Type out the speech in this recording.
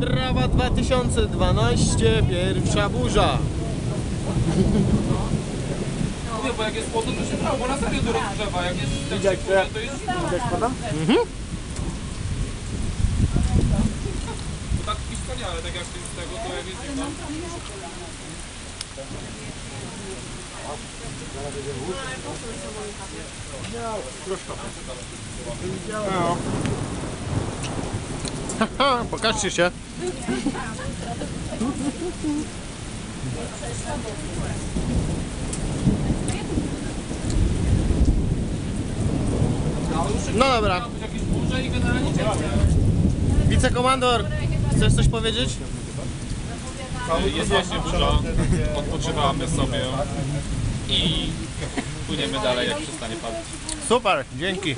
Ostrawa 2012, pierwsza burza. Nie, bo jak jest chłodno, to się brało, bo na serio to rozgrzewa. Jak jest tak ciepło, że- to jest... Widać pada? To tak i wspaniale, tak jak z tego, to jak jest zimno. Haha, pokażcie się. No dobra. Wicekomandor, chcesz coś powiedzieć? Jest właśnie burza, odpoczywamy sobie i płyniemy dalej jak przestanie padać. Super, dzięki.